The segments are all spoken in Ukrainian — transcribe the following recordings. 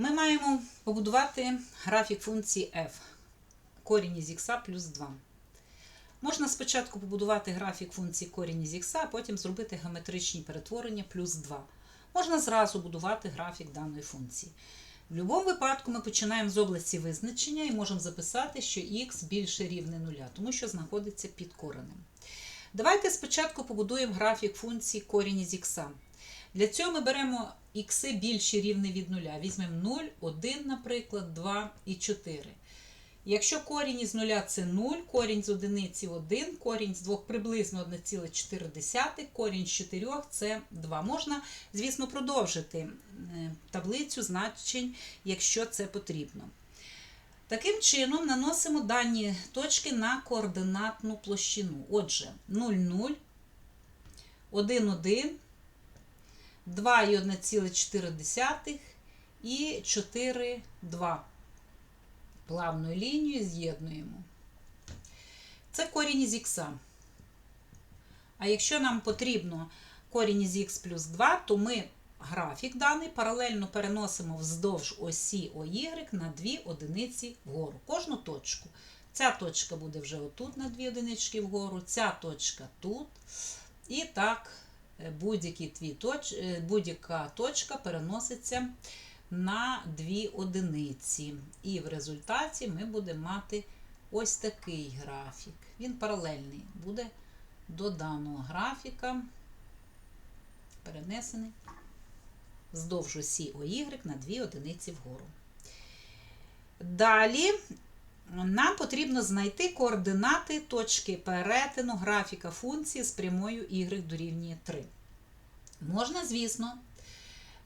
Ми маємо побудувати графік функції f. Корінь із х плюс 2. Можна спочатку побудувати графік функції корінь із х, а потім зробити геометричні перетворення плюс 2. Можна зразу будувати графік даної функції. В будь-якому випадку ми починаємо з області визначення і можемо записати, що х більше рівне нуля, тому що знаходиться під коренем. Давайте спочатку побудуємо графік функції корінь із х. Для цього ми беремо х більше рівне від нуля. Візьмемо 0, 1, наприклад, 2 і 4. Якщо корінь із нуля це 0, корінь з одиниці 1, корінь з 2 приблизно 1,4, корінь з 4 це 2. Можна, звісно, продовжити е, таблицю значень, якщо це потрібно. Таким чином, наносимо дані точки на координатну площину. Отже, 0, 0, 1, 1, 2 і 1,4 4, 2 плавною лінією з'єднуємо. Це корінь із х. А якщо нам потрібно корінь із х плюс 2, то ми графік даний паралельно переносимо вздовж осі ОY на дві одиниці вгору. Кожну точку. Ця точка буде вже отут на дві одинички вгору, ця точка тут. І так, будь-яка точ... будь точка переноситься на дві одиниці. І в результаті ми будемо мати ось такий графік. Він паралельний буде до даного графіка, перенесений вздовж осі ОY на дві одиниці вгору. Далі нам потрібно знайти координати точки перетину графіка функції з прямою y дорівнює 3. Можна, звісно,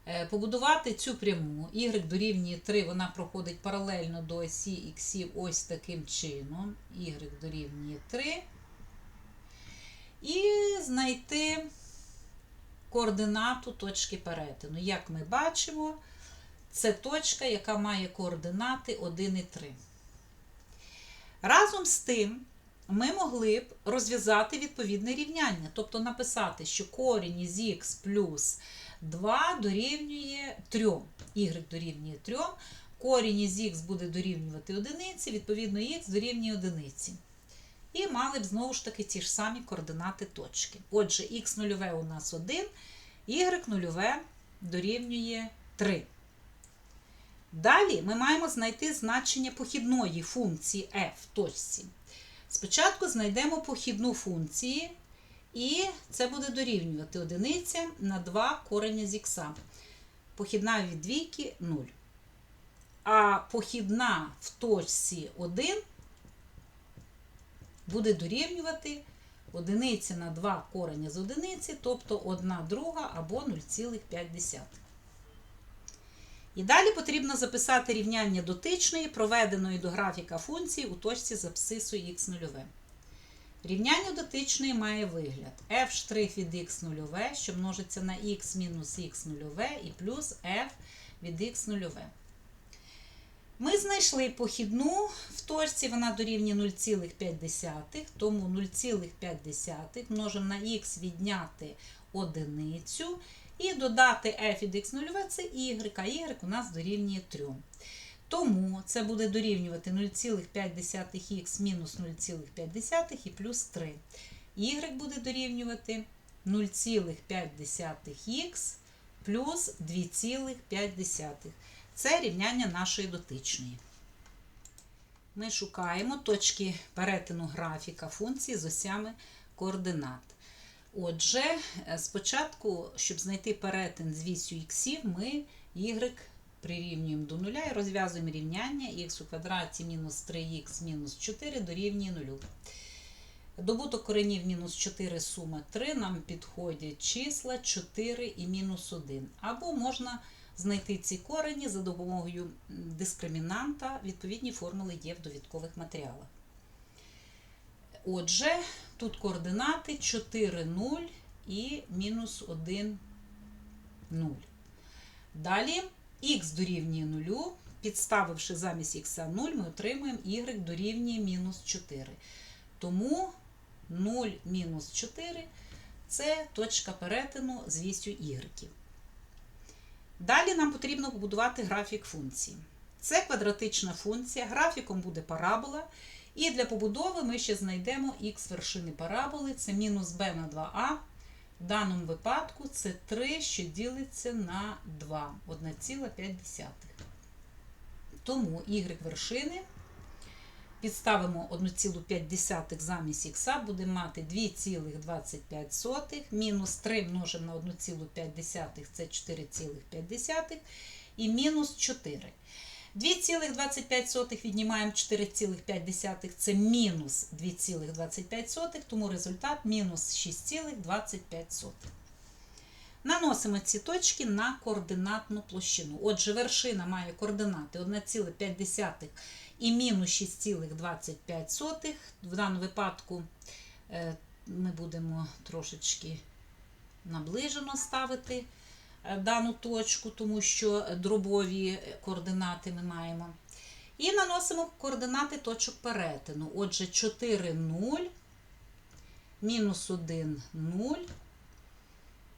Е, побудувати цю пряму y дорівнює 3, вона проходить паралельно до осі х ось таким чином. y дорівнює 3. І знайти координату точки перетину. Як ми бачимо, це точка, яка має координати 1 і 3. Разом з тим, ми могли б розв'язати відповідне рівняння, тобто написати, що корінь із х плюс 2 дорівнює 3. Y дорівнює 3. Корінь із х буде дорівнювати одиниці, відповідно, х дорівнює одиниці. І мали б знову ж таки ті ж самі координати точки. Отже, х нульове у нас 1, y нульове дорівнює 3. Далі ми маємо знайти значення похідної функції f в точці. Спочатку знайдемо похідну функцію і це буде дорівнювати одиниця на 2 корення з х. Похідна від двійки 0. А похідна в точці 1 буде дорівнювати одиниця на 2 корення з одиниці, тобто 1 друга або 0,5. І далі потрібно записати рівняння дотичної, проведеної до графіка функції у точці з абсцису х 0 Рівняння дотичної має вигляд. F' від x 0 що множиться на x мінус x 0 і плюс f від x 0 Ми знайшли похідну в точці, вона дорівнює 0,5, тому 0,5 множимо на х відняти одиницю і додати f від x 0 це y, а y у нас дорівнює 3. Тому це буде дорівнювати 0,5х мінус 0,5 і плюс 3. Y буде дорівнювати 0,5х плюс 2,5. Це рівняння нашої дотичної. Ми шукаємо точки перетину графіка функції з осями координат. Отже, спочатку, щоб знайти перетин з вісю х, ми y прирівнюємо до нуля і розв'язуємо рівняння х у квадраті мінус 3х мінус 4 дорівнює 0. Добуток коренів мінус 4 сума 3, нам підходять числа 4 і мінус 1. Або можна знайти ці корені за допомогою дискримінанта. Відповідні формули є в довідкових матеріалах. Отже, тут координати 4, 0 і мінус 1, 0. Далі х дорівнює 0, підставивши замість х 0, ми отримуємо y дорівнює мінус 4. Тому 0 мінус 4 це точка перетину з вісю y. Далі нам потрібно побудувати графік функції. Це квадратична функція, графіком буде парабола. І для побудови ми ще знайдемо х вершини параболи, це мінус b на 2а. В даному випадку це 3, що ділиться на 2, 1,5. Тому y вершини підставимо 1,5 замість х, будемо мати 2,25, мінус 3 множимо на 1,5 це 4,5 і мінус 4. 2,25 віднімаємо 4,5 це мінус 2,25, тому результат мінус 6,25. Наносимо ці точки на координатну площину. Отже, вершина має координати 1,5 і мінус 6,25. В даному випадку е, ми будемо трошечки наближено ставити дану точку, тому що дробові координати ми маємо. І наносимо координати точок перетину. Отже, 4, 0, мінус 1, 0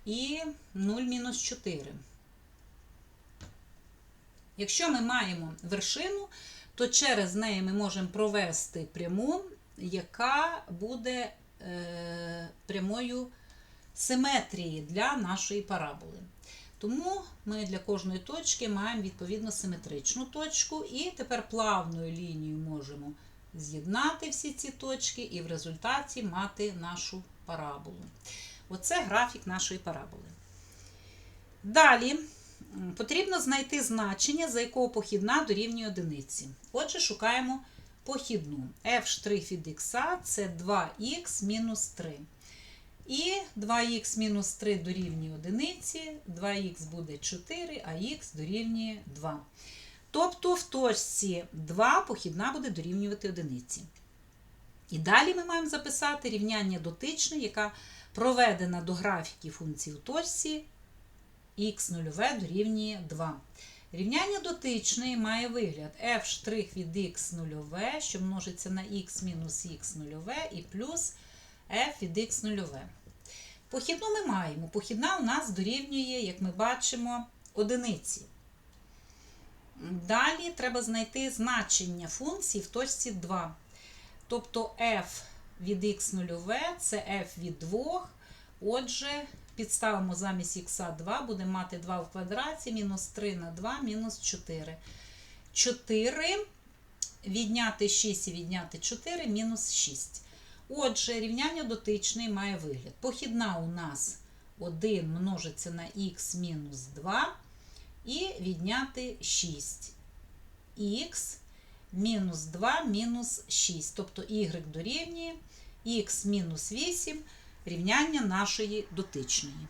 і 0 мінус 4. Якщо ми маємо вершину, то через неї ми можемо провести пряму, яка буде е, прямою симетрії для нашої параболи. Тому ми для кожної точки маємо відповідно симетричну точку, і тепер плавною лінією можемо з'єднати всі ці точки і в результаті мати нашу параболу. Оце графік нашої параболи. Далі потрібно знайти значення, за якого похідна дорівнює одиниці. Отже, шукаємо похідну. f' від х це 2х мінус 3. І 2х мінус 3 дорівнює одиниці, 2х буде 4, а х дорівнює 2. Тобто в точці 2 похідна буде дорівнювати одиниці. І далі ми маємо записати рівняння дотичне, яка проведена до графіки функції у точці х0 дорівнює 2. Рівняння дотичної має вигляд f' від х0, що множиться на х мінус х0 і плюс f від х0. Похідну ми маємо. Похідна у нас дорівнює, як ми бачимо, одиниці. Далі треба знайти значення функції в точці 2. Тобто f від х0 це f від 2. Отже, підставимо замість х 2, будемо мати 2 в квадраті, мінус 3 на 2, мінус 4. 4 відняти 6 і відняти 4, мінус 6. Отже, рівняння дотичний має вигляд. Похідна у нас 1 множиться на х мінус 2 і відняти 6. х мінус 2 мінус 6. Тобто y дорівнює х мінус 8 рівняння нашої дотичної.